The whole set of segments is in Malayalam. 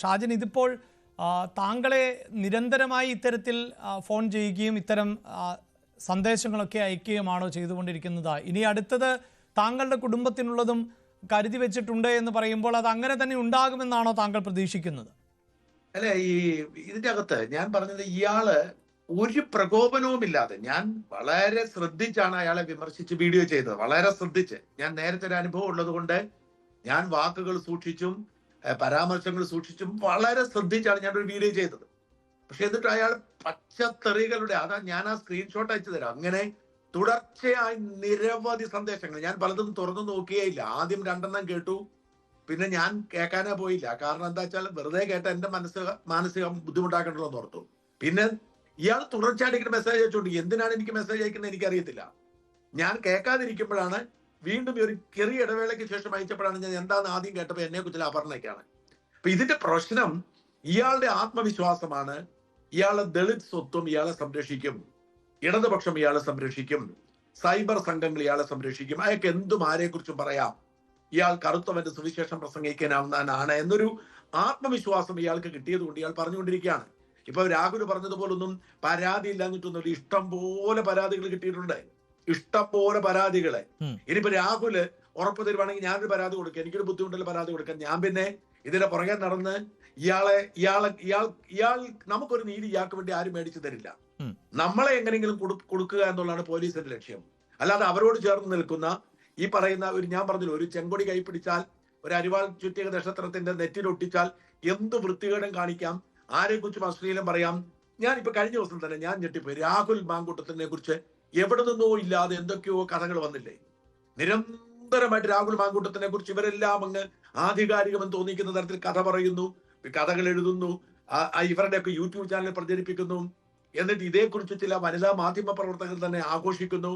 ഷാജൻ ഇതിപ്പോൾ താങ്കളെ നിരന്തരമായി ഇത്തരത്തിൽ ഫോൺ ചെയ്യുകയും ഇത്തരം സന്ദേശങ്ങളൊക്കെ അയക്കുകയുമാണോ ചെയ്തുകൊണ്ടിരിക്കുന്നത്? ഇനി അടുത്തത് താങ്കളുടെ കുടുംബത്തിനുള്ളതും കരുതി വെച്ചിട്ടുണ്ട് എന്ന് പറയുമ്പോൾ അത് അങ്ങനെ തന്നെ ഉണ്ടാകുമെന്നാണോ താങ്കൾ പ്രതീക്ഷിക്കുന്നത്? അല്ല ഈ ഇതിന്റെ അകത്ത് ഞാൻ പറഞ്ഞത് ഇയാൾ ഒരു പ്രകോപനവുമില്ലാതെ ഞാൻ വളരെ ശ്രദ്ധിച്ചാണ് അയാളെ വിമർശിച്ച് വീഡിയോ ചെയ്തത്. വളരെ ശ്രദ്ധിച്ച്. ഞാൻ നേരത്തെ ഒരു അനുഭവം ഉള്ളത് കൊണ്ട് ഞാൻ വാക്കുകൾ സൂക്ഷിച്ചും പരാമർശങ്ങൾ സൂക്ഷിച്ചും വളരെ ശ്രദ്ധിച്ചാണ് ഞാൻ ഒരു വീഡിയോ ചെയ്തത്. പക്ഷെ എന്നിട്ട് അയാൾ പച്ചത്തെറികളുടെ അതാ ഞാൻ ആ സ്ക്രീൻഷോട്ട് അയച്ചു തരാം. അങ്ങനെ തുടർച്ചയായി നിരവധി സന്ദേശങ്ങൾ. ഞാൻ പലതും തുറന്നു നോക്കിയേയില്ല ആദ്യം രണ്ടെണ്ണം കേട്ടു. പിന്നെ ഞാൻ കേൾക്കാനേ പോയില്ല. കാരണം എന്താ വെച്ചാൽ വെറുതെ കേട്ട എന്റെ മനസ്സ് മാനസികം ബുദ്ധിമുട്ടാക്കണ്ടല്ലോ എന്ന് ഓർത്തു. പിന്നെ ഇയാൾ തുടർച്ചയായിട്ട് മെസ്സേജ് അയച്ചോണ്ട് എന്തിനാണ് എനിക്ക് മെസ്സേജ് അയക്കുന്നത് എനിക്കറിയത്തില്ല. ഞാൻ കേൾക്കാതിരിക്കുമ്പോഴാണ് വീണ്ടും ഒരു ചെറിയ ഇടവേളയ്ക്ക് ശേഷം അയച്ചപ്പോഴാണ് ഞാൻ എന്താന്ന് ആദ്യം കേട്ടപ്പോൾ എന്നെ കുറിച്ചുള്ള അപർണയ്ക്കാണ് അപ്പൊ ഇതിന്റെ പ്രശ്നം ഇയാളുടെ ആത്മവിശ്വാസമാണ്. ഇയാളെ ദളിത് സ്വത്വം ഇയാളെ സംരക്ഷിക്കും. ഇടതുപക്ഷം ഇയാളെ സംരക്ഷിക്കും. സൈബർ സംഘങ്ങൾ ഇയാളെ സംരക്ഷിക്കും. അയാൾക്ക് എന്തും ആരെക്കുറിച്ചും പറയാം. ഇയാൾ കറുത്തവന്റെ സുവിശേഷം പ്രസംഗിക്കാനാവുന്നതാണ് എന്നൊരു ആത്മവിശ്വാസം ഇയാൾക്ക് കിട്ടിയത് കൊണ്ട് ഇയാൾ പറഞ്ഞുകൊണ്ടിരിക്കുകയാണ്. ഇപ്പൊ രാഹുൽ പറഞ്ഞതുപോലൊന്നും പരാതി ഇല്ലാഞ്ഞിട്ടൊന്നും ഇഷ്ടം പോലെ പരാതികൾ കിട്ടിയിട്ടുണ്ട്. ഇഷ്ടം പോലെ പരാതികളെ. ഇനിയിപ്പോ രാഹുൽ ഉറപ്പ് തരുവാണെങ്കിൽ ഞാനൊരു പരാതി കൊടുക്കാം. എനിക്കൊരു ബുദ്ധിമുട്ടില്ല പരാതി കൊടുക്കാം. ഞാൻ പിന്നെ ഇതിന്റെ പുറകെ നടന്ന് ഇയാളെ ഇയാളെ ഇയാൾ ഇയാൾ നമുക്കൊരു നീതി ഇയാൾക്ക് വേണ്ടി ആരും മേടിച്ചു തരില്ല. നമ്മളെ എങ്ങനെയെങ്കിലും കൊടു- കൊടുക്കുക എന്നുള്ളതാണ് പോലീസിന്റെ ലക്ഷ്യം. അല്ലാതെ അവരോട് ചേർന്ന് നിൽക്കുന്ന ഈ പറയുന്ന ഒരു ഞാൻ പറഞ്ഞില്ല ഒരു ചെങ്കൊടി കൈപ്പിടിച്ചാൽ ഒരു അരിവാൾ ചുറ്റിക നക്ഷത്രത്തിന്റെ നെറ്റിലൊട്ടിച്ചാൽ എന്ത് വൃത്തികേടും കാണിക്കാം. ആരെക്കുറിച്ചും അശ്ലീലം പറയാം. ഞാൻ ഇപ്പൊ കഴിഞ്ഞ ദിവസം തന്നെ ഞാൻ ഞെട്ടിപ്പോയി. രാഹുൽ മാങ്കൂട്ടത്തിനെ കുറിച്ച് എവിടെ നിന്നോ ഇല്ലാതെ എന്തൊക്കെയോ കഥകൾ വന്നില്ലേ? നിരന്തരമായിട്ട് രാഹുൽ മാങ്കൂട്ടത്തിനെ കുറിച്ച് ഇവരെല്ലാം അങ്ങ് ആധികാരികമെന്ന് തോന്നിക്കുന്ന തരത്തിൽ കഥ പറയുന്നു കഥകൾ എഴുതുന്നു ഇവരുടെയൊക്കെ യൂട്യൂബ് ചാനൽ പ്രചരിപ്പിക്കുന്നു. എന്നിട്ട് ഇതേക്കുറിച്ച് ചില വനിതാ മാധ്യമ പ്രവർത്തകർ തന്നെ ആഘോഷിക്കുന്നു.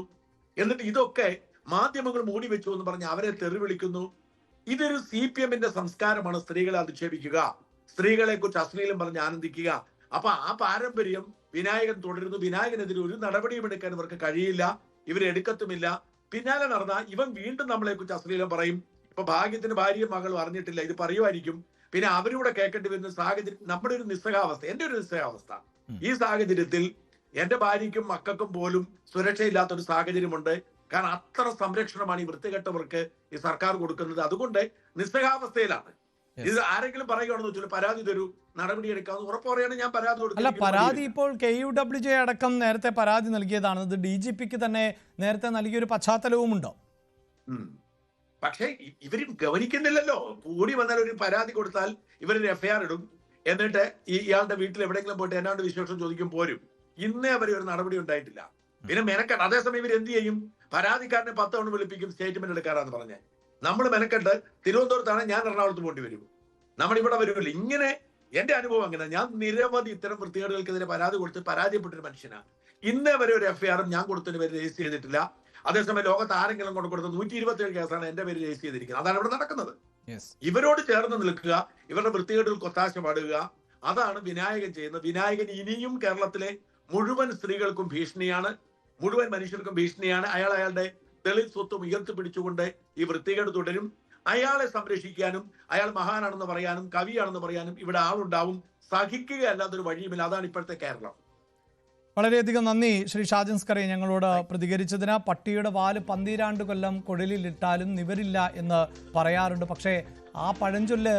എന്നിട്ട് ഇതൊക്കെ മാധ്യമങ്ങൾ മൂടി വെച്ചു എന്ന് പറഞ്ഞ് അവരെ തെറി വിളിക്കുന്നു ഇതൊരു സി പി എമ്മിന്റെ സംസ്കാരമാണ് സ്ത്രീകളെ അധിക്ഷേപിക്കുക. സ്ത്രീകളെ കുറിച്ച് അശ്ലീലം പറഞ്ഞ് ആനന്ദിക്കുക. അപ്പൊ ആ പാരമ്പര്യം വിനായകൻ തുടരുന്നു. വിനായകനെതിരെ ഒരു നടപടിയും എടുക്കാൻ ഇവർക്ക് കഴിയില്ല. ഇവരെടുക്കത്തുമില്ല പിന്നാലെ നടന്ന ഇവൻ വീണ്ടും നമ്മളെ കുറിച്ച് അശ്ലീലം പറയും. ഇപ്പൊ ഭാഗ്യത്തിന് ഭാര്യയും മകളും അറിഞ്ഞിട്ടില്ല. ഇത് പറയുമായിരിക്കും. പിന്നെ അവരൂടെ കേൾക്കേണ്ടി വരുന്ന സാഹചര്യം നമ്മുടെ ഒരു നിസ്സഹാവസ്ഥ എന്റെ ഒരു നിസ്സഹാവസ്ഥ. ഈ സാഹചര്യത്തിൽ എന്റെ ഭാര്യയ്ക്കും മക്കൾക്കും പോലും സുരക്ഷയില്ലാത്ത ഒരു സാഹചര്യമുണ്ട്. കാരണം അത്ര സംരക്ഷണമാണ് ഈ വൃത്തികെട്ടവർക്ക് ഈ സർക്കാർ കൊടുക്കുന്നത്. അതുകൊണ്ട് നിസ്സഹാവസ്ഥയിലാണ്. ഇത് ആരെങ്കിലും പറയുകയാണെന്ന് വെച്ചാൽ പരാതി തരൂ നടപടി എടുക്കാമെന്ന് ഉറപ്പ് ഞാൻ പരാതി കൊടുക്കും. അല്ല പരാതി ഇപ്പോൾ കെ യു ഡബ്ല്യു ജെ അടക്കം നേരത്തെ പരാതി നൽകിയതാണ്. ഇത് ഡി ജി പിക്ക് തന്നെ നേരത്തെ നൽകിയ ഒരു പശ്ചാത്തലവും ഉണ്ടോ? പക്ഷേ ഇവരും ഗവനിക്കുന്നില്ലല്ലോ കൂടി വന്നാൽ ഒരു പരാതി കൊടുത്താൽ ഇവരൊരു എഫ്ഐആർ ഇടും. എന്നിട്ട് ഈ ഇയാളുടെ വീട്ടിൽ എവിടെയെങ്കിലും പോയിട്ട് എന്നാണ്ട് വിശേഷം ചോദിക്കും പോരും. ഇന്നേ വരെ ഒരു നടപടി ഉണ്ടായിട്ടില്ല. പിന്നെ മെനക്കെട്ട് അതേസമയം ഇവർ എന്ത് ചെയ്യും? പരാതിക്കാരനെ പത്ത് തവണ വിളിപ്പിക്കും സ്റ്റേറ്റ്മെന്റ് എടുക്കാറാന്ന് പറഞ്ഞ്. നമ്മൾ മെനക്കെട്ട് തിരുവനന്തപുരത്താണ് ഞാൻ എറണാകുളത്ത് പോണ്ടി വരും. നമ്മൾ ഇവിടെ വരുമല്ലോ ഇങ്ങനെ എന്റെ അനുഭവം അങ്ങനെ. ഞാൻ നിരവധി ഇത്തരം വൃത്തികേടുകൾക്കെതിരെ പരാതി കൊടുത്ത് പരാജയപ്പെട്ടൊരു മനുഷ്യനാണ്. ഇന്നേ വരെ ഒരു എഫ്ഐആറും ഞാൻ കൊടുത്തതിന് പേര് രജിസ്റ്റർ ചെയ്തിട്ടില്ല. അതേസമയം ലോകത്ത് ആരെങ്കിലും കൊണ്ട് കൊടുത്ത നൂറ്റി ഇരുപത്തി ഏഴ് കേസാണ് എന്റെ പേര് രജിസ്റ്റർ ചെയ്തിരിക്കുന്നത്. അതാണ് ഇവിടെ നടക്കുന്നത്. ഇവരോട് ചേർന്ന് നിൽക്കുക ഇവരുടെ വൃത്തികേടുകൾ ഒത്താശ പാടുക അതാണ് വിനായകൻ ചെയ്യുന്നത്. വിനായകൻ ഇനിയും കേരളത്തിലെ മുഴുവൻ സ്ത്രീകൾക്കും ഭീഷണിയാണ് മുഴുവൻ മനുഷ്യർക്കും ഭീഷണിയാണ്. അയാൾ അയാളുടെ ദളിത് സ്വത്വം ഉയർത്തിപ്പിടിച്ചുകൊണ്ട് ഈ വൃത്തികേട് തുടരും. അയാളെ സംരക്ഷിക്കാനും അയാൾ മഹാനാണെന്ന് പറയാനും കവിയാണെന്ന് പറയാനും ഇവിടെ ആളുണ്ടാവും. സഹിക്കുക അല്ലാത്തൊരു വഴിയുമില്ല. അതാണ് ഇപ്പോഴത്തെ കേരളം. വളരെയധികം നന്ദി ശ്രീ ഷാജൻ സ്കറി ഞങ്ങളോട് പ്രതികരിച്ചതിന്. പട്ടിയുടെ വാൽ പന്തിരാണ്ട് കൊല്ലം കുഴലിലിട്ടാലും നിവരില്ല എന്ന് പറയാറുണ്ട്. പക്ഷേ ആ പഴഞ്ചൊല്ല്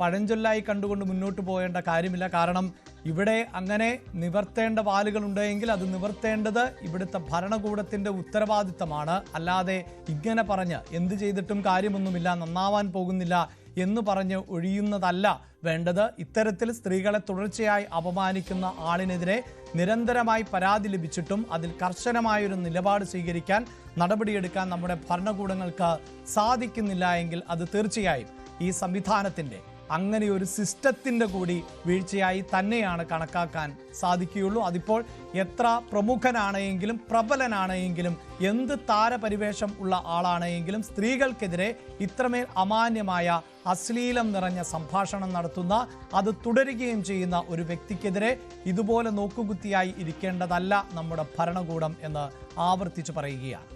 പഴഞ്ചൊല്ലായി കണ്ടുകൊണ്ട് മുന്നോട്ട് പോകേണ്ട കാര്യമില്ല. കാരണം ഇവിടെ അങ്ങനെ നിവർത്തേണ്ട വാലുകളുണ്ടെങ്കിൽ അത് നിവർത്തേണ്ടത് ഇവിടുത്തെ ഭരണകൂടത്തിന്റെ ഉത്തരവാദിത്തമാണ്. അല്ലാതെ ഇങ്ങനെ പറഞ്ഞ് എന്ത് ചെയ്തിട്ടും കാര്യമൊന്നുമില്ല നന്നാവാൻ പോകുന്നില്ല എന്ന് പറഞ്ഞ് ഒഴിയുന്നതല്ല വേണ്ടത്. ഇത്തരത്തിൽ സ്ത്രീകളെ തുടർച്ചയായി അപമാനിക്കുന്ന ആളിനെതിരെ നിരന്തരമായി പരാതി ലഭിച്ചിട്ടും അതിൽ കർശനമായൊരു നിലപാട് സ്വീകരിക്കാൻ നടപടിയെടുക്കാൻ നമ്മുടെ ഭരണകൂടങ്ങൾക്ക് സാധിക്കുന്നില്ല എങ്കിൽ അത് തീർച്ചയായും ഈ സംവിധാനത്തിന്റെ അങ്ങനെ ഒരു സിസ്റ്റത്തിന്റെ കൂടി വീഴ്ചയായി തന്നെയാണ് കണക്കാക്കാൻ സാധിക്കുകയുള്ളൂ. അതിപ്പോൾ എത്ര പ്രമുഖനാണെങ്കിലും പ്രബലനാണെങ്കിലും എന്ത് താരപരിവേഷം ഉള്ള ആളാണെങ്കിലും സ്ത്രീകൾക്കെതിരെ ഇത്രമേൽ അമാന്യമായ അശ്ലീലം നിറഞ്ഞ സംഭാഷണം നടത്തുന്ന അത് തുടരുകയും ചെയ്യുന്ന ഒരു വ്യക്തിക്കെതിരെ ഇതുപോലെ നോക്കുകുത്തിയായി ഇരിക്കേണ്ടതല്ല നമ്മുടെ ഭരണകൂടം എന്ന് ആവർത്തിച്ച് പറയുകയാണ്.